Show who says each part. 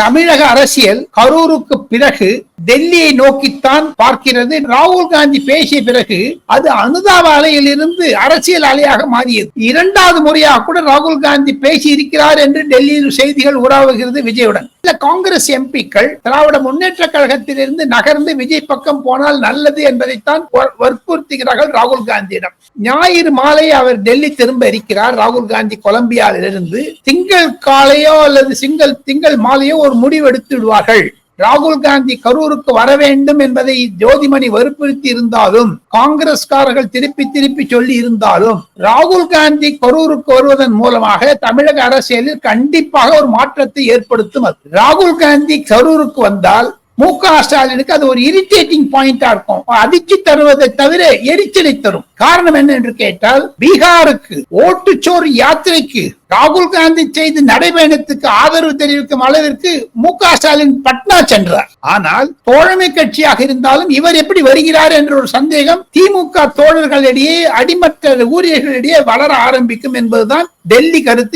Speaker 1: தமிழக அரசியல் கரூருக்கு பிறகு டெல்லியை நோக்கித்தான் பார்க்கிறது. ராகுல் காந்தி பேசிய பிறகு அது அனுதாப அலையில் இருந்து அரசியல் அலையாக மாறியது. இரண்டாவது முறையாக கூட ராகுல் காந்தி பேசி இருக்கிறார் என்று டெல்லியில் செய்திகள் உறாவுகிறது விஜயுடன். இல்ல காங்கிரஸ் எம்பிக்கள் திராவிட முன்னேற்ற கழகத்திலிருந்து நகர்ந்து விஜய் பக்கம் போனால் நல்லது என்பதைத்தான் வற்புறுத்துகிறார்கள் ராகுல் காந்தியிடம். ஞாயிறு மாலை அவர் டெல்லி திரும்ப இருக்கிறார். ராகுல் காந்தி கொலம்பியாவிலிருந்து திங்கள் காலையோ அல்லது சிங்கள் திங்கள் மாலையோ ஒரு முடிவு எடுத்து விடுவார்கள் ராகுல் காந்தி கரூருக்கு வர வேண்டும் என்பதை ஜோதிமணி வற்புறுத்தி இருந்தாலும் காங்கிரஸ்காரர்கள் திருப்பி திருப்பி சொல்லி இருந்தாலும் ராகுல் காந்தி கரூருக்கு வருவதன் மூலமாக தமிழக அரசியலில் கண்டிப்பாக ஒரு மாற்றத்தை ஏற்படுத்தும் ராகுல் காந்தி கரூருக்கு வந்தால் மு க ஸ்டாலினுக்கு அது ஒரு இரிட்டேட்டிங் பாயிண்டா இருக்கும். அதிர்ச்சி தருவதை தவிர எரிச்சலை தரும். காரணம் என்ன என்று கேட்டால் பீகாருக்கு ஓட்டுச்சோறு யாத்திரைக்கு ராகுல் காந்தி செய்த நடைபயணத்துக்கு ஆதரவு தெரிவிக்கும் அளவிற்கு மு க ஸ்டாலின் பட்னா சென்றார். ஆனால் தோழமை கட்சியாக இருந்தாலும் இவர் எப்படி வருகிறார் என்ற ஒரு சந்தேகம் திமுக தோழர்களிடையே அடிமட்ட ஊழியர்களிடையே வளர ஆரம்பிக்கும் என்பதுதான் டெல்லி கருத்து